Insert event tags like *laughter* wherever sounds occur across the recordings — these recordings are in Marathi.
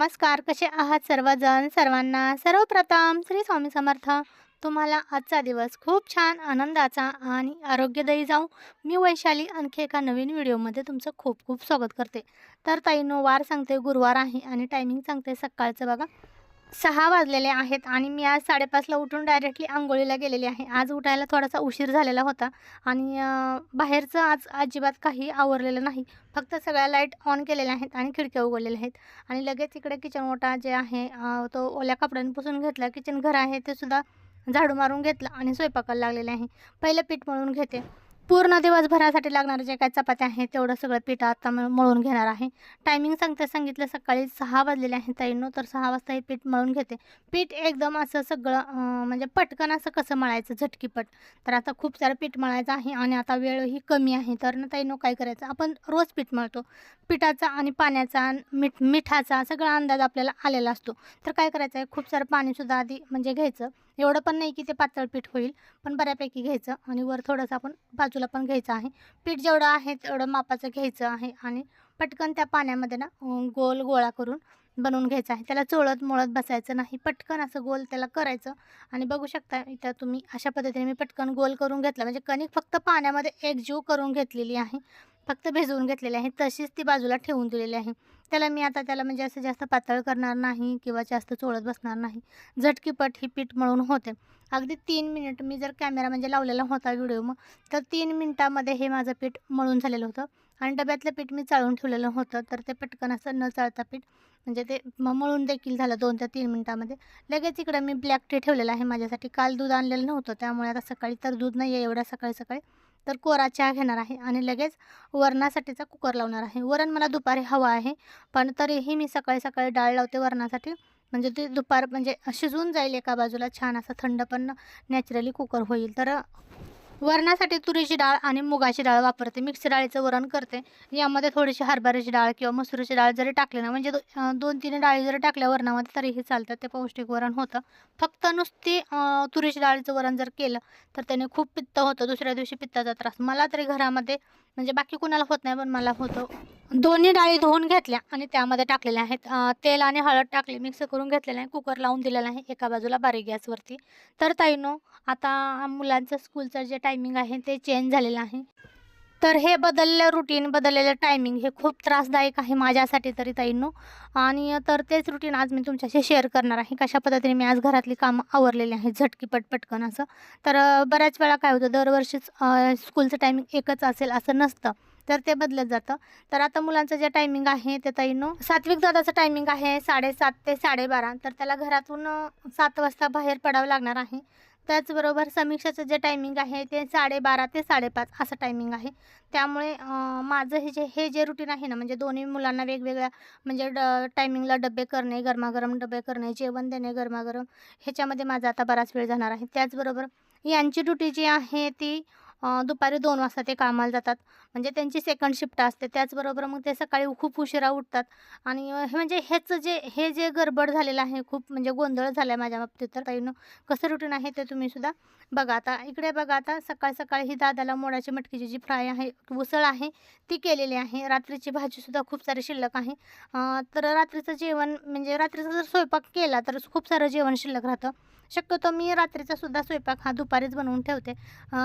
नमस्कार कसे आहात सर्वजण? सर्वांना सर्वप्रथम श्री स्वामी समर्थ. तुम्हाला आजचा दिवस खूप छान आनंदाचा आणि आरोग्यदायी जाऊ. मी वैशाली आणखी एका नवीन व्हिडिओमध्ये तुमचं खूप खूप स्वागत करते. तर ताईनो वार सांगते गुरुवार आहे आणि टायमिंग सांगते सकाळचं बघा. सहा वाजलेले आहेत आणि मी आज साडेपाचला उठून डायरेक्टली आंघोळीला गेलेली आहे. आज उठायला थोडासा उशीर झालेला होता आणि बाहेरचं आज अजिबात काही आवरलेलं नाही. फक्त सगळ्या लाइट ऑन केलेल्या आहेत आणि खिडक्या उघडलेल्या आहेत. आणि लगेच इकडे किचन ओटा जे आहे तो ओल्या कपड्यांनी पुसून घेतला. किचन घर आहे ते सुद्धा झाडू मारून घेतलं आणि स्वयंपाकाला लागलेले आहे. पहिलं पीठ मळून घेते. पूर्ण दिवसभरासाठी लागणारे जे काही चपात्या आहेत तेवढं सगळं पीठ आता मळून घेणार आहे. टायमिंग सांगते सांगितलं सकाळी सहा वाजलेले आहे ताईंनो तर सहा वाजता हे पीठ मळून घेते. पीठ एकदम असं सगळं म्हणजे पटकन असं कसं मळायचं झटकीपट. तर आता खूप सारं पीठ मळायचं आहे आणि आता वेळही कमी आहे. तर ना ताईंनो काय करायचं? आपण रोज पीठ मळतो. पिठाचा आणि पाण्याचा मीठ मिठाचा सगळा अंदाज आपल्याला आलेला असतो. तर काय करायचं आहे खूप सारं पाणीसुद्धा आधी म्हणजे घ्यायचं. एवढं पण नाही की ते पातळ पीठ होईल पण बऱ्यापैकी घ्यायचं आणि वर थोडंसं आपण बाजूला पण घ्यायचं आहे. पीठ जेवढं आहे तेवढं मापाचं घ्यायचं आहे आणि पटकन त्या पाण्यामध्ये ना गोल गोळा करून बनवून घ्यायचं आहे. त्याला चोळत मोळत बसायचं नाही पटकन असं गोल त्याला करायचं आणि बघू शकता इथं तुम्ही अशा पद्धतीने मी पटकन गोल करून घेतला. म्हणजे कणिक फक्त पाण्यामध्ये एकजीव करून घेतलेली आहे. फक्त भिजवून घेतलेली आहे तशीच ती बाजूला ठेवून दिलेली आहे. त्याला मी आता त्याला म्हणजे असं जास्त पातळ करणार नाही किंवा जास्त चोळत बसणार नाही. झटकीपट ही पीठ मळून होते. अगदी तीन मिनिट मी जर कॅमेरा म्हणजे लावलेला होता व्हिडिओ मग तर तीन मिनटामध्ये हे माझं पीठ मळून झालेलं होतं. आणि डब्यातलं पीठ मी चाळून ठेवलेलं होतं तर ते पटकन असं न चाळता पीठ म्हणजे ते मळून देखील झालं दोन ते तीन मिनटामध्ये. लगेच इकडं मी ब्लॅक टी ठेवलेला आहे माझ्यासाठी. काल दूध आणलेलं नव्हतं त्यामुळे आता सकाळी तर दूध नाही आहे एवढ्या सकाळी सकाळी. तर कोरा चहा घेणार आहे आणि लगेच वरणासाठीचा कुकर लावणार आहे. वरण मला दुपारी हवं आहे पण तरीही मी सकाळी सकाळी डाळ लावते वरणासाठी. म्हणजे ते दुपार म्हणजे शिजून जाईल एका बाजूला छान असं थंड पण नॅचरली कुकर होईल. तर वरणासाठी तुरीची डाळ आणि मुगाची डाळ वापरते. मिक्स डाळीचं वरण करते. यामध्ये थोडीशी हरभऱ्याची डाळ किंवा मसुरीची डाळ जरी टाकली ना म्हणजे दो- दोन तीन डाळी जरी टाकल्या वरणामध्ये तरीही चालतं. ते पौष्टिक वरण होतं. फक्त नुसती तुरीची डाळीचं वरण जर केलं तर त्याने खूप पित्त होतं. दुसऱ्या दिवशी पित्ताचा त्रास. मला तरी घरामध्ये म्हणजे बाकी कुणाला होत नाही पण मला होतं. दोन्ही डाळी धुवून घेतल्या आणि त्यामध्ये टाकलेल्या आहेत. तेल आणि हळद टाकले मिक्स करून घेतलेलं आहे. कुकर लावून दिलेला आहे एका बाजूला बारीक गॅसवरती. तर ताईनो आता मुलांचं स्कूलचं जे टायमिंग आहे ते चेंज झालेलं आहे. तर हे बदललेलं रुटीन बदललेलं टायमिंग हे खूप त्रासदायक आहे माझ्यासाठी तरी ताईंनो. आणि तर तेच रुटीन आज मी तुमच्याशी शेअर करणार आहे. कशा पद्धतीने मी आज घरातली कामं आवरलेली आहेत झटकी पटपटकन असं. तर बऱ्याच वेळा काय होतं दरवर्षीच स्कूलचं टायमिंग एकच असेल असं नसतं तर ते बदलत जातं. तर आता मुलांचं जे टायमिंग आहे ते ताईंनो सात्विक दादाचं टायमिंग आहे साडेसात ते साडेबारा. तर त्याला घरातून सात वाजता बाहेर पडावं लागणार आहे. त्याचबरोबर समीक्षाचं जे टायमिंग आहे ते साडेबारा ते साडेपाच असं टायमिंग आहे. त्यामुळे माझं हे जे हे जे रुटीन आहे ना म्हणजे दोन्ही मुलांना वेगवेगळ्या म्हणजे ड टायमिंगला डबे करणे गरमागरम डबे करणे जेवण देणे गरमागरम ह्याच्यामध्ये माझा आता बराच वेळ जाणार आहे. त्याचबरोबर यांची ड्युटी जी आहे ती दुपारी दोन वाजता ते कामाला जातात. म्हणजे त्यांची सेकंड शिफ्ट असते. त्याचबरोबर मग ते सकाळी खूप उशिरा उठतात. आणि हे म्हणजे ह्याचं जे हे जे गडबड झालेलं आहे खूप म्हणजे गोंधळ झाला आहे माझ्या बाबतीत तर. ताईनं कसं रुटीन आहे ते तुम्ही सुद्धा बघा. आता इकडे बघा आता सकाळ सकाळी ही दादाला मोडाची मटकीची जी फ्राय आहे उसळ आहे ती केलेली आहे. रात्रीची भाजीसुद्धा खूप सारी शिल्लक आहे. तर रात्रीचं जेवण म्हणजे रात्रीचा जर स्वयंपाक केला तर खूप सारं जेवण शिल्लक राहतं. शक्यतो मी रात्रीचा सुद्धा स्वयंपाक हा दुपारीच बनवून ठेवते.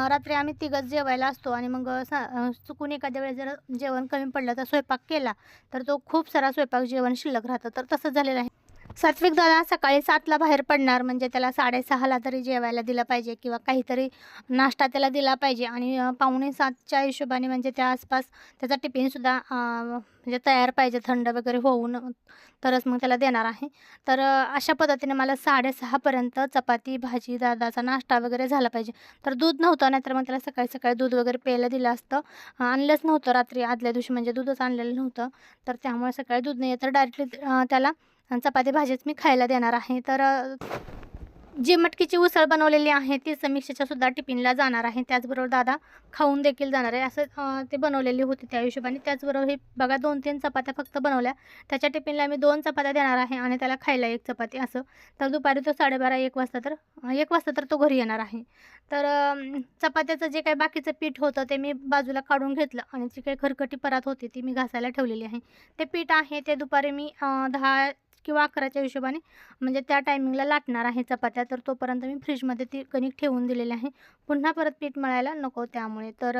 रात्री आम्ही तिघंच जेवायला असतो आणि मग सा चुकून एखाद्या वेळेस जर जेवण कमी पडलं तर स्वयंपाक केला तर तो खूप सारा स्वयंपाक जेवण शिल्लक राहतं. तर तसंच झालेलं आहे. सात्विक दादा सकाळी सातला बाहेर पडणार म्हणजे त्याला साडेसहाला तरी जेवायला दिलं पाहिजे किंवा काहीतरी नाश्ता त्याला दिला पाहिजे. आणि पावणे सातच्या हिशोबाने म्हणजे त्या आसपास त्याचा टिफिनसुद्धा म्हणजे तयार पाहिजे थंड वगैरे होऊन तरच मग त्याला देणार आहे. तर अशा पद्धतीने मला साडेसहापर्यंत चपाती भाजी दादाचा नाश्ता वगैरे झाला पाहिजे. तर दूध नव्हतं नाहीतर मग त्याला सकाळी सकाळी दूध वगैरे प्यायला दिलं असतं. आणलंच नव्हतं रात्री आदल्या दिवशी म्हणजे दूधच आणलेलं नव्हतं. तर त्यामुळे सकाळी दूध नाही तर डायरेक्टली त्याला चपाती भाजीच मी खायला देणार आहे. तर जी मटकीची उसळ बनवलेली आहे ती समीक्षेच्या सुद्धा टिफिनला जाणार आहे. त्याचबरोबर दादा खाऊन देखील जाणार आहे. असं ते बनवलेली होती त्या हिशोबाने. त्याचबरोबर हे बघा दोन तीन चपात्या फक्त बनवल्या. त्याच्या टिफिनला मी दोन चपात्या देणार आहे आणि त्याला खायला एक चपाती असं. तर दुपारी तो साडेबारा एक वाजता तर एक वाजता तर तो घरी येणार आहे. तर चपात्याचं जे काही बाकीचं पीठ होतं ते मी बाजूला काढून घेतलं आणि जी काही खरकटी परात होती ती मी घासायला ठेवलेली आहे. ते पीठ आहे ते दुपारी मी दहा किंवा अकराच्या हिशोबाने म्हणजे त्या टायमिंगला लाटणार आहे चपात्या. तर तोपर्यंत मी फ्रीजमध्ये ती कणिक ठेवून दिलेली आहे. पुन्हा परत पीठ मळायला नको त्यामुळे. तर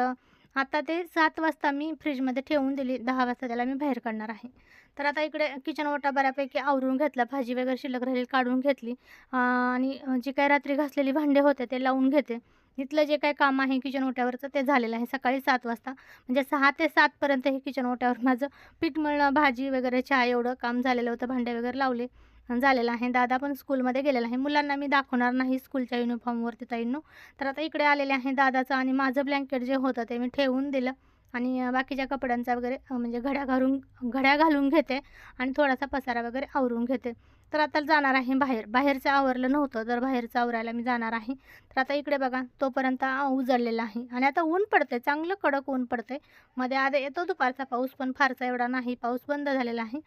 आता ते सात वाजता मी फ्रीजमध्ये ठेवून दिली. दहा वाजता त्याला मी बाहेर काढणार आहे. तर आता इकडे किचन ओटा बऱ्यापैकी आवरून घेतला. भाजी वगैरे शिल्लक राहिली काढून घेतली. आणि जी काही रात्री घासलेली भांडे होते ते लावून घेते. इथलं जे काही काम आहे किचन ओट्यावरचं ते झालेलं आहे सकाळी सात वाजता. म्हणजे सहा ते सातपर्यंत हे किचन ओट्यावर माझं पीठ मळणं भाजी वगैरे चहा एवढं काम झालेलं होतं. भांडे वगैरे लावले झालेलं आहे. दादा पण स्कूलमध्ये गेलेला आहे. मुलांना मी दाखवणार नाही स्कूलच्या युनिफॉर्मवरती ताईंनो. तर आता इकडे आलेले आहे दादाचं आणि माझं ब्लँकेट जे होतं ते मी ठेवून दिलं. आणि बाकीच्या कपड्यांचा वगैरे म्हणजे घड्या घालून घड्या घालून घेते आणि थोडासा पसारा वगैरे आवरून घेते. तर आता जाणार आहे बाहेर. बाहेरचं आवरलं नव्हतं तर बाहेरचं आवरायला मी जाणार आहे. तर आता इकडे बघा तोपर्यंत उजळलेला आहे. आणि आता ऊन पडते चांगलं कडक ऊन पडते मध्ये आधी येतो दुपारचा पाऊस पण फारसा एवढा नाही. पाऊस बंद झालेला आहे.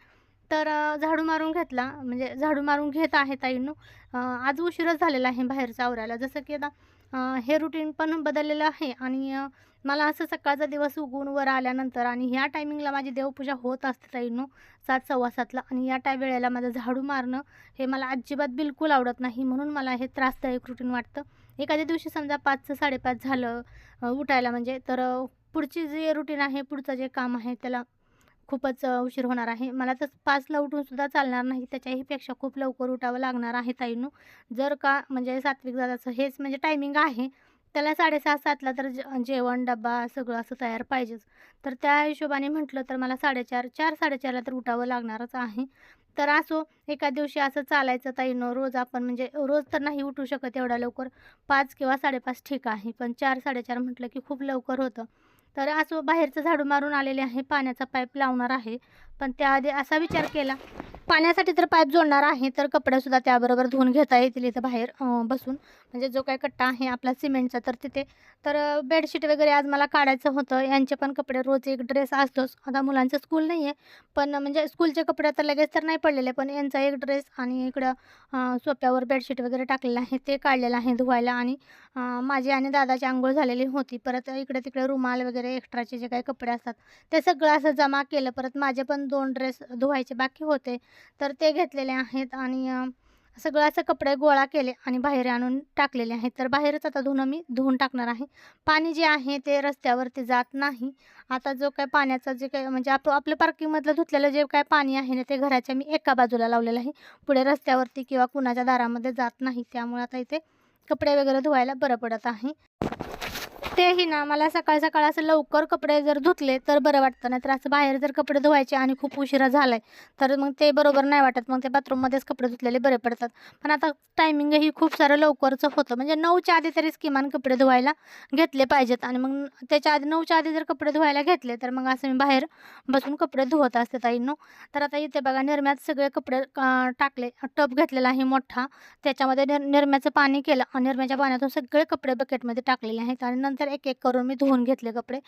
तर झाडू मारून घेतला म्हणजे झाडू मारून घेत आहे ताईंनो. आज उशीरच झालेला आहे बाहेरचं आवरायला. जसं की आता हे रुटीन पण बदललेलं आहे. आणि मला असं सकाळचा दिवस उगून वर आल्यानंतर आणि ह्या टायमिंगला माझी देवपूजा होत असते ताईंनो सात सव्वा सातला. आणि या टाय वेळेला माझं झाडू मारणं हे मला अजिबात बिलकुल आवडत नाही म्हणून मला हे त्रासदायक रुटीन वाटतं. एखाद्या दिवशी समजा पाचचं साडेपाच झालं उठायला म्हणजे तर पुढची जे रुटीन आहे पुढचं जे काम आहे त्याला खूपच उशीर होणार आहे. मला तर पाचला उठूनसुद्धा चालणार नाही त्याच्याहीपेक्षा खूप लवकर उठावं लागणार आहे ताईंनो. जर का म्हणजे सात्विक दादाचं हेच म्हणजे टायमिंग आहे त्याला साडेसहा सातला तर जे जेवण डबा सगळं असं तयार पाहिजेच. तर त्या हिशोबाने म्हटलं तर मला साडेचार चार साडेचारला तर उठावं लागणारच आहे. तर असो एका दिवशी असं चालायचं ताईनं रोज आपण म्हणजे रोज तर नाही उठू शकत एवढ्या लवकर. पाच किंवा साडेपाच ठीक आहे पण चार साडेचार म्हटलं की खूप लवकर होतं. तर असो बाहेरचं झाडू मारून आलेले आहे पाण्याचा पाईप लावणार आहे. पण त्याआधी असा विचार केला पाण्यासाठी तर पाईप जोडणार आहे तर कपडेसुद्धा त्याबरोबर धुवून घेता येतील इथं बाहेर बसून. म्हणजे जो काही कट्टा आहे आपला सिमेंटचा तर तिथे तर बेडशीट वगैरे आज मला काढायचं होतं. यांचे पण कपडे रोज एक ड्रेस असतोच. आता मुलांचं स्कूल नाही आहे पण म्हणजे स्कूलचे कपडे तर लगेच तर नाही पडलेले पण यांचा एक ड्रेस आणि इकडं सोप्यावर बेडशीट वगैरे टाकलेलं आहे ते काढलेलं आहे धुवायला. आणि माझी आणि दादाची आंघोळ झालेली होती. परत इकडे तिकडे रुमाल वगैरे एक्स्ट्राचे जे काही कपडे असतात ते सगळं असं जमा केलं. परत माझे पण दोन ड्रेस धुवायचे बाकी होते. तर ते घेतलेले आहेत आणि सगळं असं कपडे गोळा केले आणि बाहेर आणून टाकलेले आहेत. तर बाहेरच आता धुणं मी धुवून टाकणार आहे. पाणी जे आहे ते रस्त्यावरती जात नाही. आता जो काय पाण्याचा जे काय म्हणजे आप आपलं पार्किंगमधलं धुतलेलं जे काय पाणी आहे ना ते घराच्या मी एका बाजूला लावलेलं आहे. पुढे रस्त्यावरती किंवा कुणाच्या दारामध्ये जात नाही. त्यामुळे आता इथे कपडे वगैरे धुवायला बरं पडत आहे. तेही ना मला सकाळ सकाळ असं लवकर कपडे जर धुतले तर बरं वाटतं. नाही तर असं बाहेर जर कपडे धुवायचे आणि खूप उशिरा झाला आहे तर मग ते बरोबर नाही वाटत. मग ते बाथरूममध्येच कपडे धुतलेले बरे पडतात. पण आता टायमिंगही खूप सारं लवकरचं होतं. म्हणजे नऊच्या आधी तरीच किमान कपडे धुवायला घेतले पाहिजेत. आणि मग त्याच्या आधी नऊच्या आधी जर कपडे धुवायला घेतले तर मग असं मी बाहेर बसून कपडे धुवत असते ताईंनो. तर आता इथे बघा निरम्यात सगळे कपडे टाकले. टब घेतलेला आहे मोठा. त्याच्यामध्ये निर निरम्याचं पाणी केलं. आणि निरम्याच्या पाण्यातून सगळे कपडे बकेटमध्ये टाकलेले आहेत. आणि नंतर एक एक करून मी धुवून घेतले कपडे.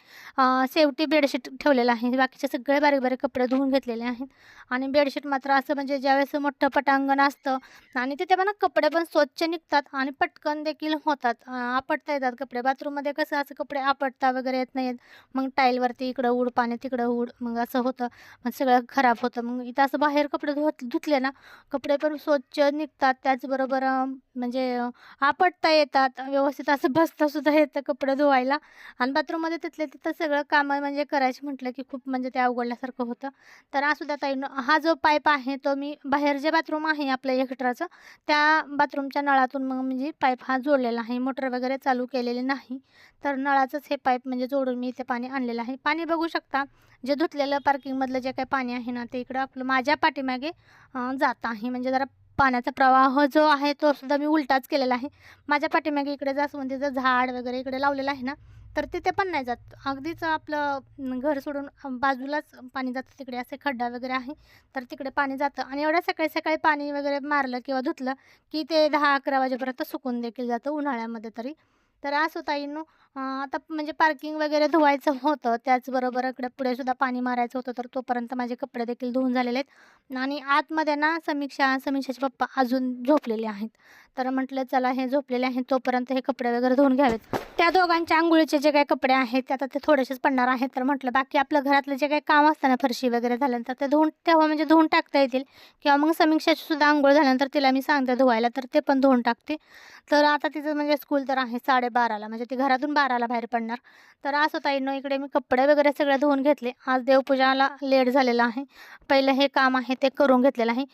शेवटी बेडशीट ठेवलेलं आहे. बाकीचे सगळे बारीक बारीक कपडे धुवून घेतलेले आहेत. आणि बेडशीट मात्र असं म्हणजे ज्यावेळेस मोठं पटांगण असतं आणि तिथे पण कपडे पण स्वच्छ निघतात आणि पटकन देखील होतात. आपटता येतात कपडे. बाथरूममध्ये कसं असं कपडे आपटता वगैरे येत नाहीत. मग टाईलवरती इकडं उड पाणी तिकडं उड मग असं होतं. मग सगळं खराब होतं. मग इथं असं बाहेर कपडे धुत धुतले ना कपडे पण स्वच्छ निघतात. त्याचबरोबर म्हणजे आपटता येतात. व्यवस्थित असं बसता सुद्धा येतं कपडे धुवायला आणि बाथरूममध्ये तिथले तिथं सगळं कामं म्हणजे करायचं म्हटलं की खूप म्हणजे ते अवघडल्यासारखं होतं. तर असुद्या ताईनं हा जो पाईप आहे तो मी बाहेर जे बाथरूम आहे आपलं एकटराचं त्या बाथरूमच्या नळातून मग म्हणजे पाईप हा जोडलेला आहे. मोटर वगैरे चालू केलेले नाही. तर नळाचंच हे पाईप म्हणजे जोडून मी इथे पाणी आणलेलं आहे. पाणी बघू शकता जे धुतलेलं पार्किंगमधलं जे काही पाणी आहे ना ते इकडं आपलं माझ्या पाठीमागे जात आहे. म्हणजे जरा पाण्याचा प्रवाह जो आहे तो सुद्धा मी उलटाच केलेला आहे. माझ्या पाठीमागे इकडे जास्वंदीचं म्हणजे झाड वगैरे इकडे लावलेलं आहे ना तर तिथे पण नाही जात. अगदीच आपलं घर सोडून बाजूलाच पाणी जातं. तिकडे असे खड्डा वगैरे आहे तर तिकडे पाणी जातं. आणि एवढ्या सकाळी सकाळी पाणी वगैरे मारलं किंवा धुतलं की ते दहा अकरा वाजेपर्यंत सुकून देखील जातं उन्हाळ्यामध्ये तरी. तर असं ताईंनो आता म्हणजे पार्किंग वगैरे धुवायचं होतं त्याचबरोबर इकडे पुढे सुद्धा पाणी मारायचं होतं तर तोपर्यंत माझे कपडे देखील धुवून झालेले आहेत. आणि आतमध्ये ना समीक्षा समीक्षाचे पप्पा अजून झोपलेले आहेत. तर म्हटलं चला हे झोपलेले आहेत तोपर्यंत हे कपडे वगैरे धुवून घ्यावेत. त्या दोघांच्या आंघोळीचे जे काही कपडे आहेत ते आता ते थोडेसेच पडणार आहेत. तर म्हटलं बाकी आपलं घरातलं जे काही काम असतं ना फरशी वगैरे झाल्यानंतर ते धुवून तेव्हा म्हणजे धुवून टाकता येतील. किंवा मग समीक्षाची सुद्धा आंघोळ झाल्यानंतर तिला मी सांगते धुवायला तर ते पण धुवून टाकते. तर आता तिचं म्हणजे स्कूल तर आहे साडेबाराला म्हणजे ती घरातून बाराला बाहेर पडणार. तर असं ताईनं इकडे मी कपडे वगैरे सगळे धुवून घेतले. आज देवपूजाला लेट झालेलं आहे. पहिलं हे काम आहे ते करून घेतलेलं आहे.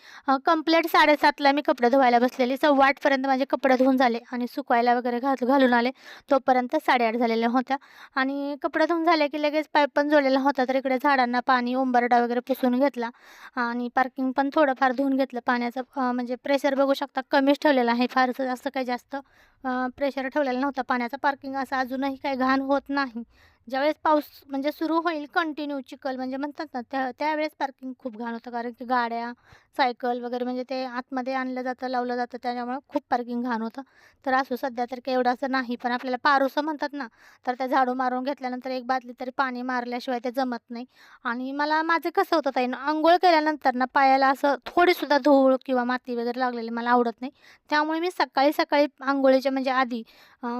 कंप्लीट साडेसातला मी कपडे धुवायला बसलेली. सव्वा आठपर्यंत माझे कपडे धुवून झाले आणि सुकवायला वगैरे घात घालून आले. तोपर्यंत साडेआठ झालेल्या होत्या. आणि कपडे धुवून झाले की लगेच पाईप पण जोडलेला होता. तर इकडे झाडांना पाणी उंबरडा वगैरे पुसून घेतला. आणि पार्किंग पण थोडंफार धुवून घेतलं. पाण्याचं म्हणजे प्रेशर बघू शकता कमीच ठेवलेलं आहे. फारसं जास्त काही जास्त प्रेशर ठेवलेला नव्हता. पाण्याचं पार्किंग असं अजूनही काही घाण होत नाही. ज्यावेळेस पाऊस म्हणजे सुरू होईल कंटिन्यू चिखल म्हणजे म्हणतात ना त्या त्यावेळेस पार्किंग खूप घाण होतं. कारण की गाड्या सायकल वगैरे म्हणजे ते आतमध्ये आणलं जातं लावलं जातं त्याच्यामुळं खूप पार्किंग घाण होतं. तर असो सध्या तर काही एवढं असं नाही. पण आपल्याला पारोसं म्हणतात ना तर त्या झाडू मारून घेतल्यानंतर एक बादली तरी पाणी मारल्याशिवाय ते जमत नाही. आणि मला माझं कसं होतं ताई आंघोळ केल्यानंतर ना पायाला असं थोडीसुद्धा धूळ किंवा माती वगैरे लागलेली मला आवडत नाही. त्यामुळे मी सकाळी सकाळी आंघोळीच्या म्हणजे आधी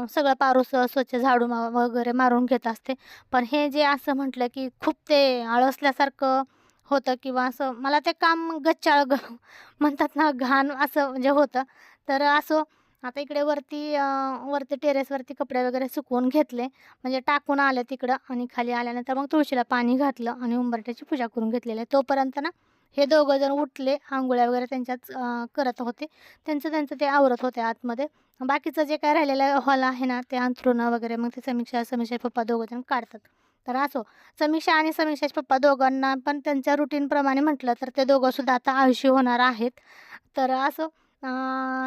सगळं पारोसं स्वच्छ झाडू मा वगैरे मारून घेत असते. पण हे जे असं म्हटलं की खूप ते आळसल्यासारखं होतं किंवा असं मला ते काम गच्चाळ ग *laughs* म्हणतात ना घाण असं म्हणजे होतं. तर असं आता इकडे वरती वरती टेरेसवरती कपडे वगैरे सुकवून घेतले. म्हणजे टाकून आले तिकडं आणि खाली आल्यानंतर मग तुळशीला पाणी घातलं आणि उंबरट्याची पूजा करून घेतलेली आहे. तोपर्यंत ना हे दोघं जण उठले आंघोळ्या वगैरे त्यांच्यात करत होते. त्यांचं त्यांचं ते आवरत होते आतमध्ये. बाकीचं जे काय राहिलेलं हॉल आहे ना ते अंथरुणं वगैरे मग ते समीक्षा समीक्षा पप्पा दोघं जण काढतात. तर असो. समीक्षा आणि समीक्षाचे पप्पा दोघांना पण त्यांच्या रुटीनप्रमाणे म्हटलं तर ते दोघंसुद्धा आता आळशी होणार आहेत. तर असं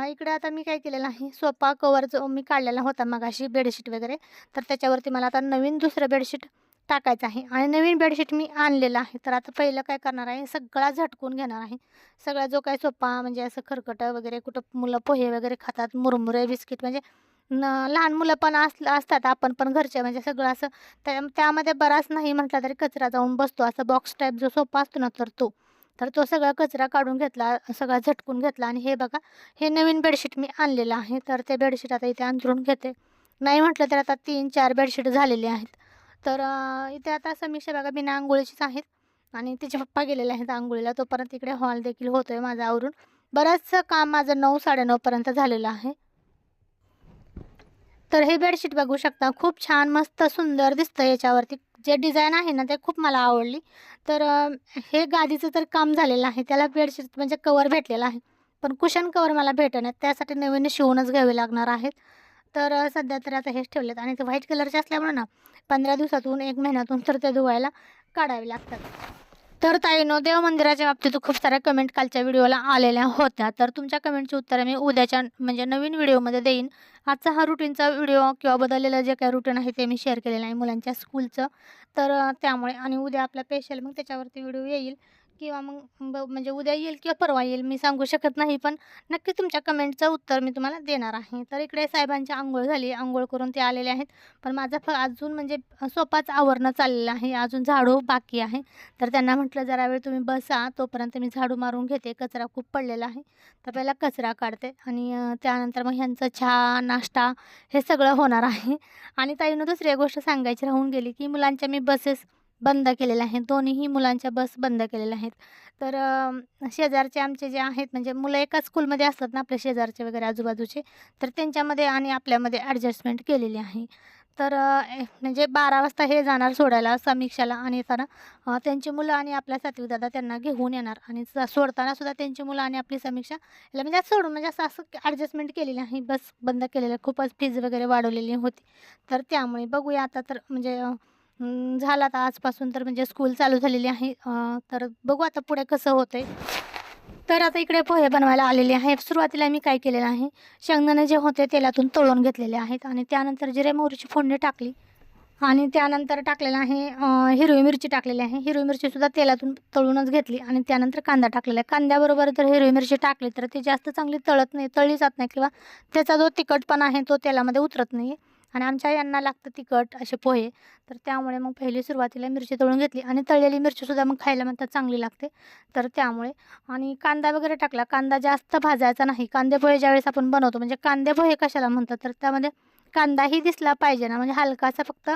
इकडे आता मी काय केलेलं आहे सोपा कवर जो मी काढलेला होता मगाशी बेडशीट वगैरे तर त्याच्यावरती मला आता नवीन दुसरं बेडशीट टाकायचं आहे आणि नवीन बेडशीट मी आणलेलं आहे. तर आता पहिलं काय करणार आहे सगळा झटकून घेणार आहे. सगळा जो काय सोपा म्हणजे असं खरकटं वगैरे कुठं मुलं पोहे वगैरे खातात मुरमुरे बिस्किट म्हणजे लहान मुलं पण अस असतात आपण पण घरचे म्हणजे सगळं असं त्या त्यामध्ये बराच नाही म्हटलं तरी कचरा जाऊन बसतो. असं बॉक्स टाईप जो सोपा असतो ना तर तो. तर तो सगळा कचरा काढून घेतला सगळा झटकून घेतला आणि हे बघा हे नवीन बेडशीट मी आणलेलं आहे. तर ते बेडशीट आता इथे अंथरून घेते. नाही म्हटलं तर आता तीन चार बेडशीट झालेले आहेत. तर इथे आता समीक्षा बघा बिना आंघोळीचीच आहेत. आणि तिचे पप्पा गेलेले आहेत आंघोळीला. तोपर्यंत इकडे हॉल देखील होतो आहे माझा आवरून. बरंचसं काम माझं नऊ साडेनऊपर्यंत झालेलं आहे. तर हे बेडशीट बघू शकता. खूप छान मस्त सुंदर दिसतं याच्यावरती. जे डिझाईन आहे ना ते खूप मला आवडली. तर हे गादीचं तर काम झालेलं आहे. त्याला बेडशीट म्हणजे कवर भेटलेलं आहे. पण कुशन कवर मला भेटणार त्यासाठी नवीन शिवूनच घ्यावे लागणार आहेत. तर सध्या तर आता हेच ठेवलेत. आणि ते व्हाईट कलरचे असल्यामुळे ना पंधरा दिवसातून एक महिन्यातून तर ते धुवायला काढावे लागतात. तर ताईनो देव मंदिराच्या बाबतीत खूप साऱ्या कमेंट कालच्या व्हिडिओला आलेल्या होत्या. तर तुमच्या कमेंटची उत्तरं मी उद्याच्या म्हणजे नवीन व्हिडिओमध्ये देईन. आजचा हा रुटीनचा व्हिडिओ किंवा बदललेलं जे काही रुटीन आहे ते मी शेअर केलेलं आहे मुलांच्या स्कूलचं तर त्यामुळे आणि उद्या आपला स्पेशल मग त्याच्यावरती व्हिडिओ येईल. किंवा मग ब- म्हणजे उद्या येईल किंवा परवा येईल मी सांगू शकत नाही पण नक्की तुमच्या कमेंटचं उत्तर मी तुम्हाला देणार आहे. तर इकडे साहेबांची आंघोळ झाली आंघोळ करून ते आलेले आहेत. पण माझा फ अजून म्हणजे सोपाच आवरणं चाललेलं आहे अजून झाडू बाकी आहे. तर त्यांना म्हटलं जरा वेळ तुम्ही बसा तोपर्यंत मी झाडू मारून घेते कचरा खूप पडलेला आहे. तर पहिला कचरा काढते आणि त्यानंतर मग ह्यांचं चहा नाश्ता हे सगळं होणार आहे. आणि ताईनं दुसरी गोष्ट सांगायची राहून गेली की मुलांच्या मी बसेस बंद केलेल्या आहेत. दोन्हीही मुलांच्या बस बंद केलेल्या आहेत. तर शेजारचे आमचे जे आहेत म्हणजे मुलं एकाच स्कूलमध्ये असतात ना आपल्या शेजारचे वगैरे आजूबाजूचे तर त्यांच्यामध्ये आणि आपल्यामध्ये ॲडजस्टमेंट केलेली आहे. तर म्हणजे बारा वाजता हे जाणार सोडायला समीक्षाला आणि येताना त्यांची मुलं आणि आपल्या सातवी दादा त्यांना घेऊन येणार. आणि सोडताना सुद्धा त्यांची मुलं आणि आपली समीक्षा याला म्हणजे सोडून म्हणजे असं असं ॲडजस्टमेंट केलेली आहे. बस बंद केलेलं आहे. खूपच फीज वगैरे वाढवलेली होती. तर त्यामुळे बघूया आता तर म्हणजे झाला आता आजपासून तर म्हणजे स्कूल चालू झालेली आहे. तर बघू आता पुढे कसं होतंय. तर आता इकडे पोहे बनवायला आलेले आहे. सुरुवातीला मी काय केलेलं आहे शेंगदाणे जे होते तेलातून तळून घेतलेले आहेत आणि त्यानंतर जिरे मोहरीची फोडणी टाकली. आणि त्यानंतर टाकलेलं आहे हिरवी मिरची टाकलेली आहे. हिरवी मिरचीसुद्धा तेलातून तळूनच घेतली आणि त्यानंतर कांदा टाकलेला आहे. कांद्याबरोबर जर हिरवी मिरची टाकली तर ती जास्त चांगली तळत नाही तळली जात नाही किंवा त्याचा जो तिखटपणा आहे तो तेलामध्ये उतरत नाही आणि आमच्या यांना लागतं तिखट असे पोहे. तर त्यामुळे मग पहिली सुरुवातीला मिरची तळून घेतली आणि तळलेली मिरचीसुद्धा मग खायला म्हणतात चांगली लागते. तर त्यामुळे आणि कांदा वगैरे टाकला. कांदा जास्त भाजायचा नाही. कांदे पोहे ज्यावेळेस आपण बनवतो म्हणजे कांदे पोहे कशाला म्हणतात? तर त्यामध्ये कांदाही दिसला पाहिजे ना. म्हणजे हलकासा फक्त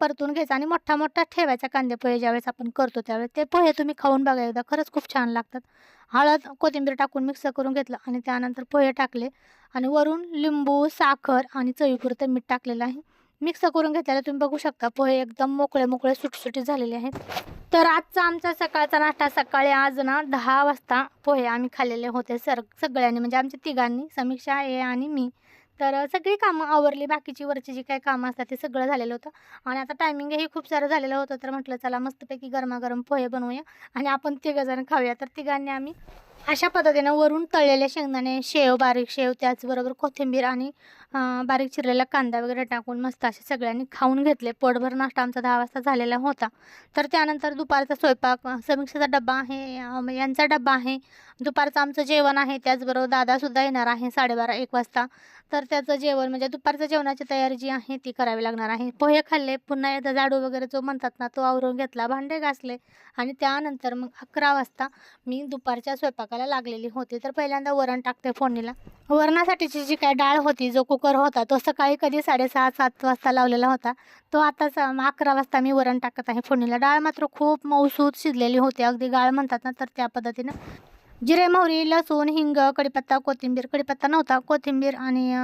परतून घ्यायचा आणि मोठा मोठा ठेवायचा कांदे पोहे ज्यावेळेस आपण करतो त्यावेळेस. ते पोहे तुम्ही खाऊन बघा एकदा खरंच खूप छान लागतात. हळद कोथिंबीर टाकून मिक्स करून घेतलं आणि त्यानंतर पोहे टाकले आणि वरून लिंबू साखर आणि चवीपुरतं मीठ टाकलेलं आहे. मिक्स करून घेतलेलं तुम्ही बघू शकता पोहे एकदम मोकळे मोकळे सुटसुटीत झालेले आहेत. तर आजचा आमचा सकाळचा नाश्ता सकाळी आज ना दहा वाजता पोहे आम्ही खाल्लेले होते सर सगळ्यांनी म्हणजे आमच्या तिघांनी समीक्षा ए आणि मी. तर सगळी कामं आवरली. बाकीची वरची जी काही कामं असतात ते सगळं झालेलं होतं. आणि आता टायमिंगही खूप सारं झालेलं होतं. तर म्हटलं चला मस्तपैकी गरमागरम पोहे बनवूया आणि आपण तिघंजण खाऊया. तर तिघांनी आम्ही अशा पद्धतीनं वरून तळलेल्या शेंगदाणे शेव बारीक शेव त्याचबरोबर कोथिंबीर आणि बारीक चिरलेला कांदा वगैरे टाकून मस्त असे सगळ्यांनी खाऊन घेतले. पोटभर नाश्ता आमचा दहा वाजता झालेला होता. तर त्यानंतर दुपारचा स्वयंपाक समीक्षेचा डब्बा आहे यांचा डब्बा आहे. दुपारचं आमचं जेवण आहे त्याचबरोबर दादासुद्धा येणार आहे साडेबारा एक वाजता. तर त्याचं जेवण म्हणजे दुपारचं जेवणाची तयारी जी आहे ती करावी लागणार आहे. पोहे खाल्ले पुन्हा एकदा जाडू वगैरे जो म्हणतात ना तो आवरून घेतला भांडे घासले. आणि त्यानंतर मग अकरा वाजता मी दुपारच्या स्वयंपाकाला लागलेली होती. तर पहिल्यांदा वरण टाकते फोडणीला. वरणासाठीची जी काय डाळ होती जो कुकर होता तो सकाळी कधी साडेसहा सात वाजता लावलेला होता. तो आताच अकरा वाजता मी वरण टाकत आहे फोडणीला. डाळ मात्र खूप मऊसूत शिजलेली होती. अगदी गाळ म्हणतात ना तर त्या पद्धतीनं. जिरे मोहरी लसूण हिंग कढीपत्ता कोथिंबीर. कडीपत्ता नव्हता. कोथिंबीर आणि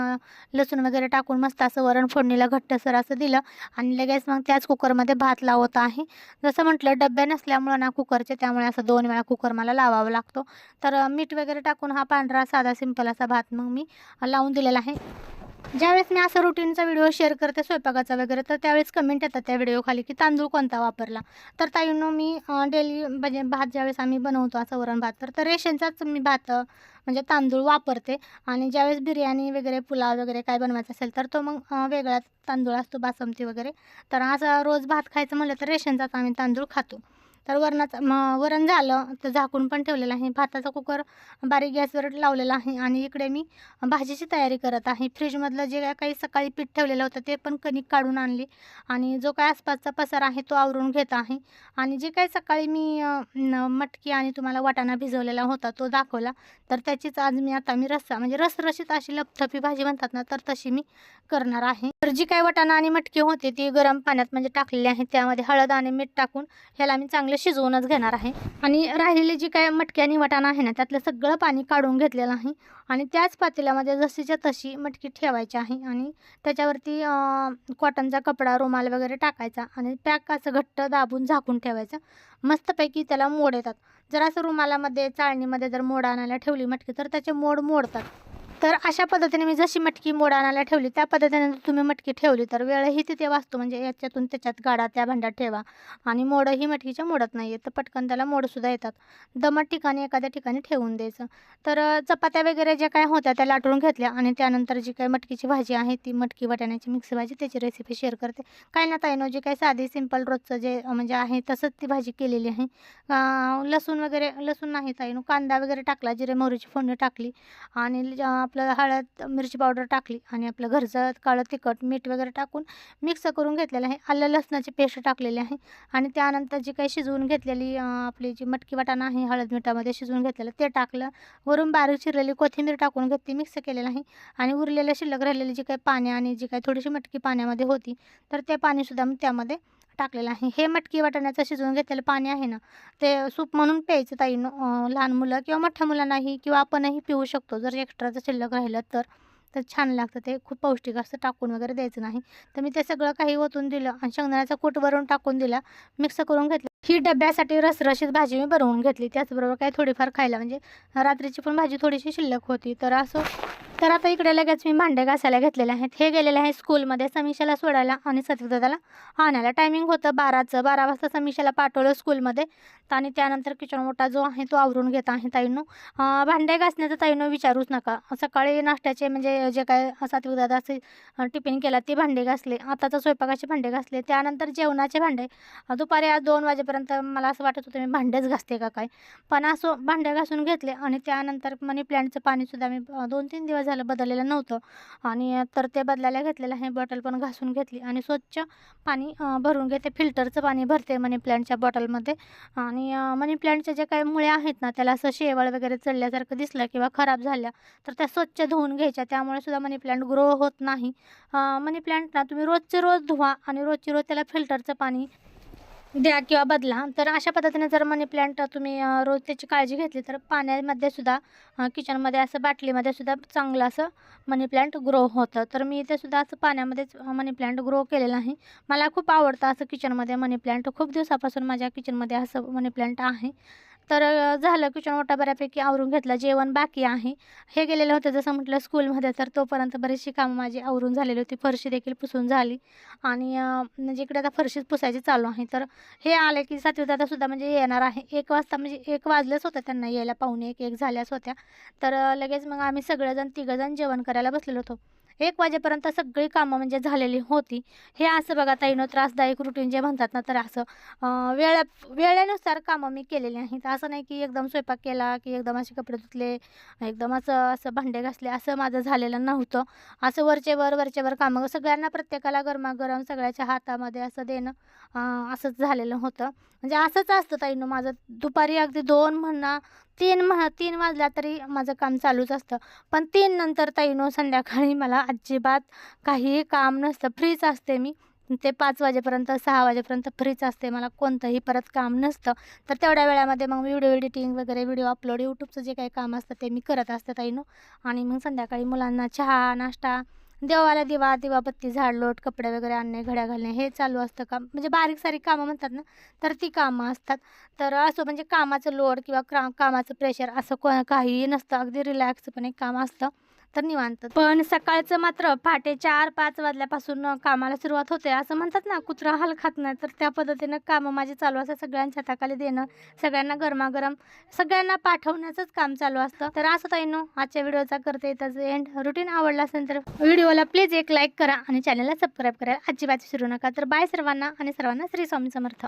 लसूण वगैरे टाकून मस्त असं वरण फोडणीला घट्टसर असं दिलं आणि लगेच मग त्याच कुकरमध्ये भात लावत आहे. जसं म्हटलं डब्या नसल्यामुळं ना कुकरचे त्यामुळे असं दोन वेळा कुकर मला लावावा लागतो. तर मीठ वगैरे टाकून हा पांढरा साधा सिंपल असा भात मग मी लावून दिलेला आहे. ज्यावेळेस मी असं रुटीनचा व्हिडिओ शेअर करते स्वयंपाकाचा वगैरे तर त्यावेळेस कमेंट येतात त्या व्हिडिओ खाली की तांदूळ कोणता वापरला? तर ताईंनो मी डेली म्हणजे भात ज्यावेळेस आम्ही बनवतो असं वरण भात तर तर रेशनचाच मी भात म्हणजे तांदूळ वापरते. आणि ज्यावेळेस बिर्याणी वगैरे पुलाव वगैरे काय बनवायचा असेल तर तो मग वेगळाच तांदूळ असतो बासमती वगैरे. तर असा रोज भात खायचं म्हणलं तर रेशनचाच आम्ही तांदूळ खातो. तर वरणाचं मग वरण झालं तर झाकून पण ठेवलेलं आहे. भाताचा कुकर बारीक गॅसवर लावलेला आहे आणि इकडे मी भाजीची तयारी करत आहे. फ्रीजमधलं जे काय काही सकाळी पीठ ठेवलेलं होतं ते पण कणिक काढून आणली आणि जो काय आसपासचा पसार आहे तो आवरून घेत आहे. आणि जे काही सकाळी मी मटकी आणि तुम्हाला वाटाणा भिजवलेला होता तो दाखवला. तर त्याचीच आज मी आता मी रस्सा म्हणजे रसरशीत अशी लपथपी भाजी म्हणतात ना तर तशी मी करणार आहे. तर जी काही वाटाणा आणि मटकी होते ती गरम पाण्यात म्हणजे टाकलेली आहे. त्यामध्ये हळद आणि मीठ टाकून ह्याला मी चांगले शिजवूनच घेणार आहे. आणि राहिलेली जी काय मटकी आणि वाटाणा आहे ना त्यातलं सगळं पाणी काढून घेतलेलं आहे. आणि त्याच पातेल्यामध्ये जशीच्या तशी मटकी ठेवायची आहे. आणि त्याच्यावरती कॉटनचा कपडा रुमाल वगैरे टाकायचा आणि पॅक असं घट्ट दाबून झाकून ठेवायचं. मस्तपैकी त्याला मोड येतात. जर असं रुमालामध्ये चाळणीमध्ये जर मोड आणायला ठेवली मटकी तर त्याचे मोड मोडतात. तर अशा पद्धतीने मी जशी मटकी मोड आणायला ठेवली त्या पद्धतीने तुम्ही मटकी ठेवली तर वेळही तिथे वाचतो. म्हणजे याच्यातून त्याच्यात गाडा त्या भांड्यात ठेवा. आणि मोडही मटकीच्या मोडत नाही आहेत तर पटकन त्याला मोडसुद्धा येतात. दमट ठिकाणी एखाद्या ठिकाणी ठेवून द्यायचं. तर चपात्या वगैरे ज्या काय होत्या त्या लाटून घेतल्या. आणि त्यानंतर जी काही मटकीची भाजी आहे ती मटकी वाटाण्याची मिक्स भाजी त्याची रेसिपी शेअर करते. काय ना ताईनो जी काही साधी सिंपल रोजचं जे म्हणजे आहे तसंच ती भाजी केलेली आहे. लसूण वगैरे लसूण नाही ताईनो कांदा वगैरे टाकला जिरे मोहरीची फोडणी टाकली. आणि आपलं हळद मिरची पावडर टाकली आणि आपलं घरचं काळं तिखट मीठ वगैरे टाकून मिक्स करून घेतलेलं आहे. आलं लसणाची पेस्ट टाकलेली आहे आणि त्यानंतर जी काही शिजवून घेतलेली आपली जी मटकी वाटाणा आहे हळद मिठामध्ये शिजवून घेतलेलं ते टाकलं. वरून बारीक चिरलेली कोथिंबीर टाकून घेतली मिक्स केलेलं आहे आणि उरलेलं शिल्लक राहिलेली जी काही पाणी आणि जी काही थोडीशी मटकी पाण्यामध्ये होती तर ते पाणीसुद्धा मी त्यामध्ये टाकलेलं आहे. हे मटकी वाटाण्याचं शिजवून घेतलेलं पाणी आहे ना ते सूप म्हणून प्यायचं ताईनं लहान मुलं किंवा मोठ्या मुलांनाही किंवा आपणही पिऊ शकतो. जर एक्स्ट्राचं शिल्लक राहिलं तर तर छान लागतं. ते खूप पौष्टिक असतं टाकून वगैरे द्यायचं नाही. तर मी ते सगळं काही ओतून दिलं आणि शेंगदाण्याचा कूट वरून टाकून दिला मिक्स करून घेतलं. ही डब्यासाठी रसरशीत भाजी मी बनवून घेतली. त्याचबरोबर काही थोडीफार खायला म्हणजे रात्रीची पण भाजी थोडीशी शिल्लक होती. तर असं तर आता इकडे लगेच मी भांडे घासायला घेतलेले आहेत. हे गेलेले आहे स्कूलमध्ये समीक्षाला सोडायला आणि सतीदादाला आणायला टायमिंग होतं बाराचं. बारा वाजता समीक्षाला पाठवलं स्कूलमध्ये. तर आणि त्यानंतर किचन मोठा जो आहे तो आवरून घेत आहे ताईनो. भांडे घासण्याचं ताईनो विचारूच नका. सकाळी नाश्त्याचे म्हणजे जे काय सात्विकदादा असे टिफिन केला ते भांडे घासले. आताचं स्वयंपाकाचे भांडे घासले. त्यानंतर जेवणाचे भांडे. दुपारी आज दोन वाजेपर्यंत मला असं वाटत होतं मी भांडेच घासते का काय? पण असं भांडे घासून घेतले आणि त्यानंतर मनी प्लॅन्टचं पाणीसुद्धा मी दोन तीन दिवस झालं बदललेलं नव्हतं. आणि तर ते बदलायला घेतलेलं आहे. बॉटल पण घासून घेतली आणि स्वच्छ पाणी भरून घेते. फिल्टरचं पाणी भरते मनी प्लॅन्टच्या बॉटलमध्ये. आणि मनी प्लॅन्टच्या ज्या काही मुळे आहेत ना त्याला असं शेवाळ वगैरे चढल्यासारखं दिसलं किंवा खराब झाल्या तर त्या स्वच्छ धुवून घ्यायच्या. त्यामुळे सुद्धा मनी प्लॅन्ट ग्रो होत नाही. मनी प्लॅन्ट ना तुम्ही रोजचे रोज धुवा आणि रोजचे रोज त्याला फिल्टरचं पाणी द्या किंवा बदला. तर अशा पद्धतीने जर मनी प्लांट तुम्ही रोज त्याची काळजी घेतली तर पाण्यामध्ये सुद्धा किचनमध्ये असं बाटलीमध्ये सुद्धा चांगलं असं मनी प्लांट ग्रो होतं. तर मी इथे सुद्धा असं पाण्यामध्येच मनी प्लांट ग्रो केलेलं आहे. मला खूप आवडतं असं किचनमध्ये मनी प्लांट खूप दिवसापासून माझ्या किचनमध्ये असं मनी प्लांट आहे. तर झालं किचन मोठा बऱ्यापैकी आवरून घेतलं. जेवण बाकी आहे. हे गेलेलं होतं जसं म्हटलं स्कूलमध्ये तर तोपर्यंत बरीचशी कामं माझी आवरून झालेली होती. फरशी देखील पुसून झाली. आणि म्हणजे इकडे आता फरशीच पुसायची चालू आहे. तर हे आले की सातवी दादासुद्धा म्हणजे येणार आहे. एक वाजता म्हणजे एक वाजलेच होतं त्यांना यायला. पाहुणे एक एक झाल्याच होत्या. तर लगेच मग आम्ही सगळेजण तिघंजण जेवण करायला बसलेलो होतो. एक वाजेपर्यंत सगळी कामं म्हणजे झालेली होती. हे असं बघा ताईनं त्रासदायक रुटीन जे म्हणतात ना तर असं वेळा वेळेनुसार कामं मी केलेली आहेत. असं नाही की एकदम स्वयंपाक केला की एकदम असे कपडे धुतले एकदम असं असं भांडे घासले असं माझं झालेलं नव्हतं. असं वरचेवर वरचेवर कामं सगळ्यांना प्रत्येकाला गरमागरम सगळ्याच्या हातामध्ये असं देणं असंच झालेलं होतं. म्हणजे असंच असतं ताईनं माझं. दुपारी अगदी दोन म्हणा तीन म्ह तीन वाजल्या तरी माझं काम चालूच असतं. पण तीन नंतर ताईनो संध्याकाळी मला अजिबात काहीही काम नसतं. फ्रीच असते मी. ते पाच वाजेपर्यंत सहा वाजेपर्यंत फ्रीच असते. मला कोणतंही परत काम नसतं. तर तेवढ्या वेळामध्ये मग व्हिडिओ एडिटिंग वगैरे व्हिडिओ अपलोड यूट्यूबचं जे काही काम असतं ते मी करत असते ताईनो. आणि मग संध्याकाळी मुलांना चहा नाश्ता देवाला दिवा दिवाबत्ती झाडलोट कपडे वगैरे आणणे घड्या घालणे हे चालू असतं काम. म्हणजे बारीक सारीक कामं म्हणतात ना तर ती कामं असतात. तर असं म्हणजे कामाचं लोड किंवा क्रा कामाचं प्रेशर असं को काहीही नसतं. अगदी रिलॅक्सपणे काम असतं. तर निवांत. पण सकाळचं मात्र पहाटे चार पाच वाजल्यापासून कामाला सुरुवात होते. असं म्हणतात ना कुत्रा हाल खात नाही. तर त्या पद्धतीनं कामं माझी चालू असतात. सगळ्यांच्या हाताखाली देणं सगळ्यांना गरमागरम सगळ्यांना पाठवण्याचंच काम चालू असतं. तर असं ताईनो आजच्या व्हिडिओचा करते त्याचं एंड रुटीन आवडला असेल तर व्हिडिओला प्लीज एक लाईक करा आणि चॅनलला सबस्क्राईब करायला अजिबात विसरू नका. तर बाय सर्वांना आणि सर्वांना श्री स्वामी समर्थ.